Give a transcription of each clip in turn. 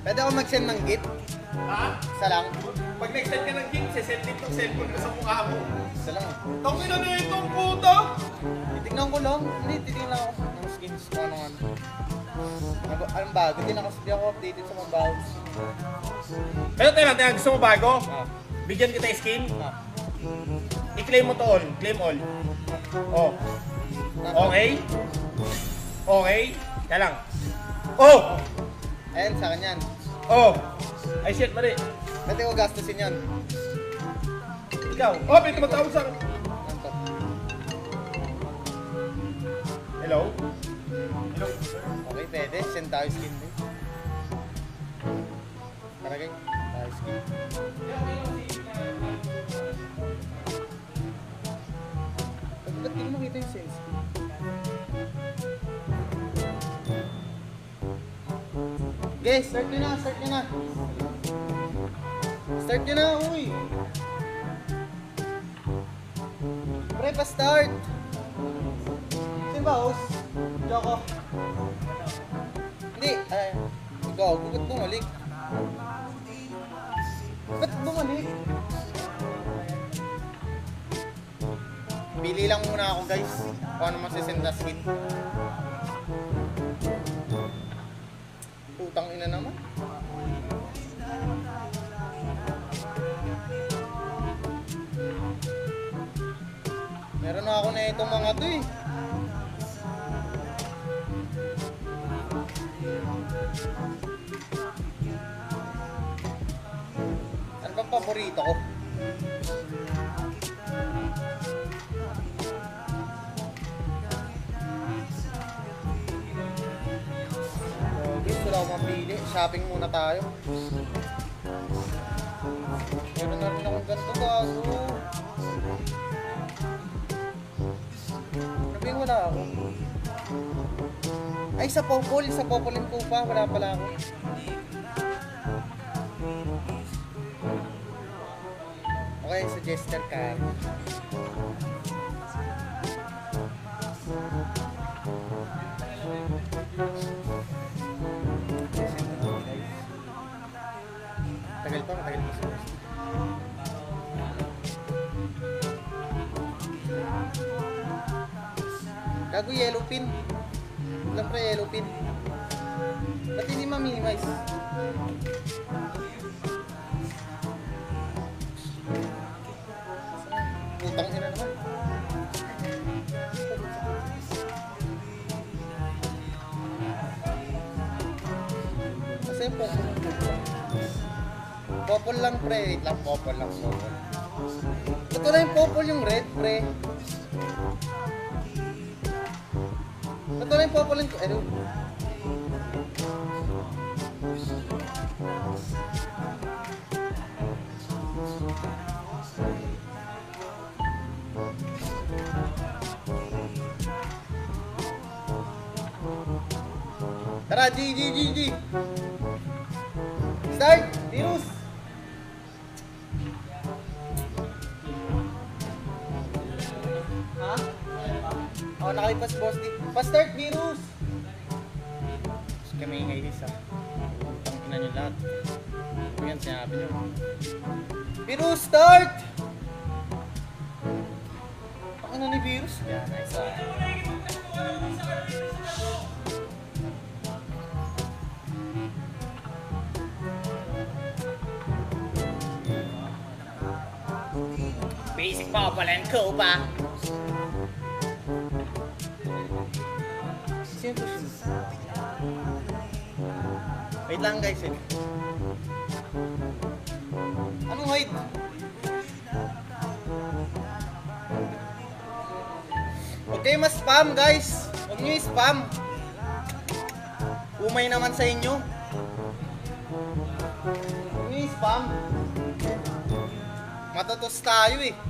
Pwede ako mag-send ng gift? Ha? Isa lang? Pag nag-send ka ng gift, sisend din tong cellphone ko sa mukha mo. Isa lang. Tangin na na itong puta! Titignan ko lang. Hindi, titignan ako ng skins ko ano ano. Ano, anong bago? Hindi na kasi di ako updated sa mga bago. Pero tayo lang, tayo, gusto mo bago? Ah. Bigyan kita skin? Ah. I-claim mo to all. Claim all. Oh. Okay? Okay? Kaya lang. Oh! Ayan, sa akin yan. Oh! Ay shit, mali. Pwede ko gastusin yan. Ikaw. Oh, pwede tumatawag sa akin. Hello? Hello? Okay, pwede. Send tayo skin din. Tara kayo. Tayo skin. Ba't ba't di ko makita yung send skin? Guys, start na, start na. Start na, uy. Pre, pa-start. Sino ba, host? Joko. Kung ano masisend na skin. Putang ina naman. Meron na ako na itong mga to eh. Ano bang paborito ko? Mapili. Shopping muna tayo. Meron na rin akong ganito gago. Sabi wala ako. Ay, sa Popol. Sa Popolin ko pa. Wala pala ako. Okay, sa Jester ka. Gago yellow pin. Alam pre yellow pin. Ba't hindi ma-minimize? Putang ina naman. Kasi yung popol. Popol lang pre. Wait lang, popol lang popol. Ito lang yung popol yung red pre. Ito lang yung popol yung... Ano? Tara, G, G, G, G. Start! Virus! Nakalipas boss di. Pa-start, virus! Tapos kami ingay isa. Ang ina nyo lahat. Yan, sinabi nyo. Virus, start! Ang ina ni virus? Yan, nice. Basic Popol and Copa. To siya? Wait lang guys eh. Anong height? Huwag kayo mas-spam guys. Huwag nyo i-spam. Umay naman sa inyo. Huwag nyo i-spam. Matutos tayo eh.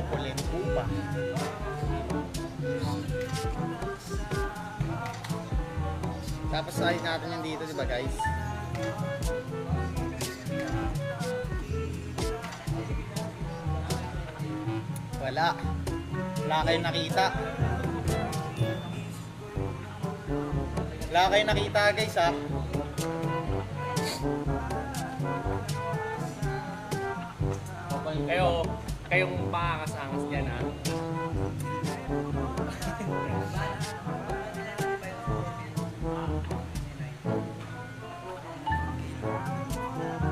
Opulent upa. Tapos ayos natin yan dito, di ba guys? Wala. Wala kayong nakita. Wala kayong nakita guys ha. Kayo kayong pakakasangas dyan ha.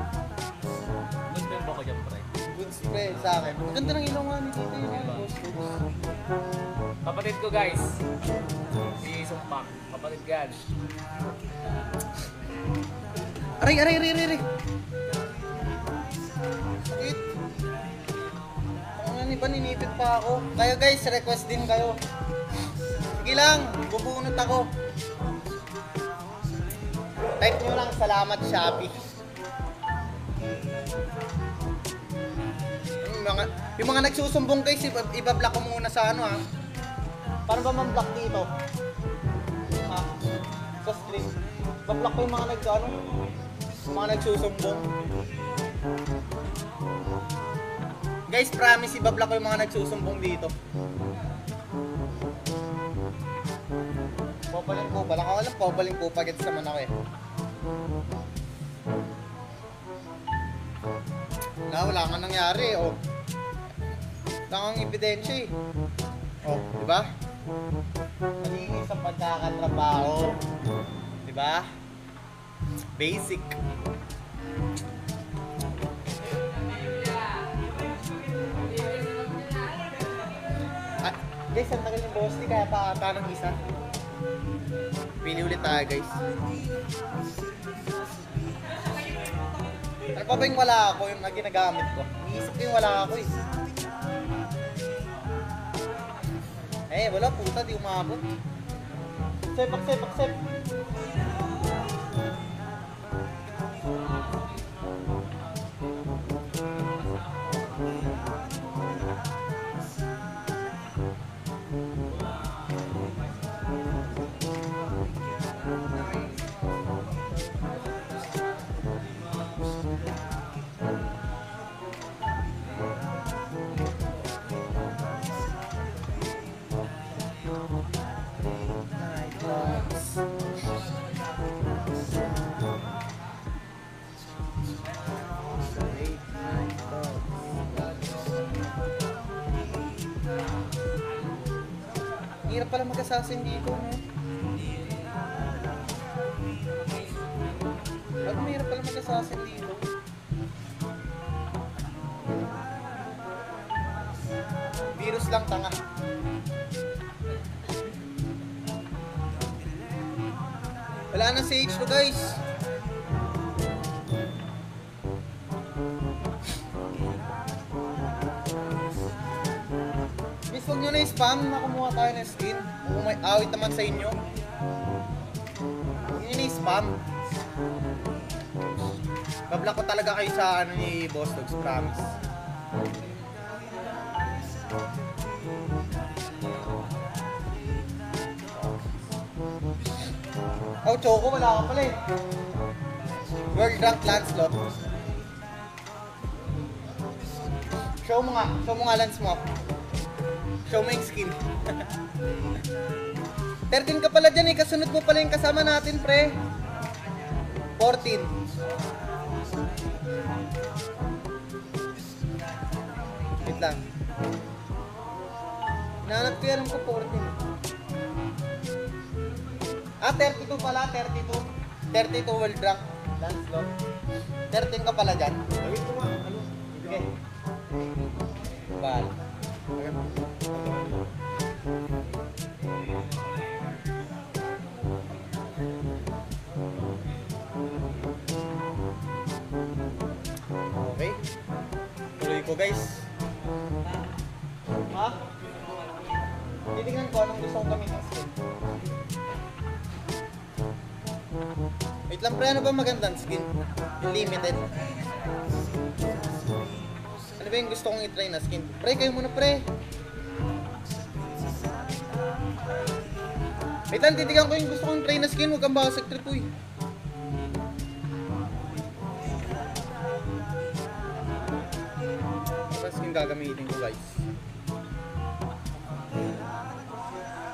Good member ko dyan, pre. Good spray sa akin. Ang ganda ng ilaw nga ni Tito yun. boss. Kapatid ko guys, si Sumpak. Kapatid yan. Aray, aray, aray, aray, aray. Ninipit pa ako? Kayo guys, request din kayo. Sige lang, bubunot ako. Type nyo lang, salamat Shopee. Yung mga, yung mga nagsusumbong guys, iba, iba-block ko muna sa ano ha. Paano ba man-block dito? Ha? Sa stream. Ba-block ko yung mga nag ano, mga nagsusumbong. Guys, promise ibablock ko yung mga nagsusumbong dito. Popaling po, bala ko alam, popaling po, pagets naman ako eh. Na, wala nga nangyari, oh. Wala kang ebidensya eh. Oh, di ba? Malinis ang pagkakatrabaho. Di ba? Basic. Guys, ang tagal ng boss ni kaya pa ata ng isa. Pili ulit tayo, guys. Ano pa ba yung wala ako, yung na ginagamit ko? Iisip ko yung wala ako eh. Eh, wala puta, di umabot. Sep, aksep, aksep. Mag-assassin dito, no? Ba't mahirap pala mag-assassin dito? Virus lang, tanga. Wala na si H2, guys. Miss, huwag nyo na i-spam na kumuha tayo ng skin. Kung may awit naman sa inyo. Huwag nyo na i-spam. Bablock ko talaga kayo sa ano ni Boss Dogs, promise. Oh, Choco, wala ka pala eh. World Rank Lancelot. Show mo nga. Show mo nga Lance mo. Show mo yung skin. 13 ka pala dyan eh. Kasunod mo pala yung kasama natin, pre. 14. Wait lang. Nanap ko yan ko 14. Ah, 32 pala, 32. 32 world rank. Lancelot. 13 ka pala dyan. Gawin ko nga, ano? Sige. Bal. Okay. Ko guys. Ha? Titignan ko anong gusto kong gamitin skin. Wait lang pre, ano ba magandang skin? Limited. Ano ba yung gusto kong itry na skin? Pre, kayo muna pre. Wait lang, titigan ko yung gusto kong try na skin. Huwag kang basag trip, uy. Ano skin gagamitin ko, guys?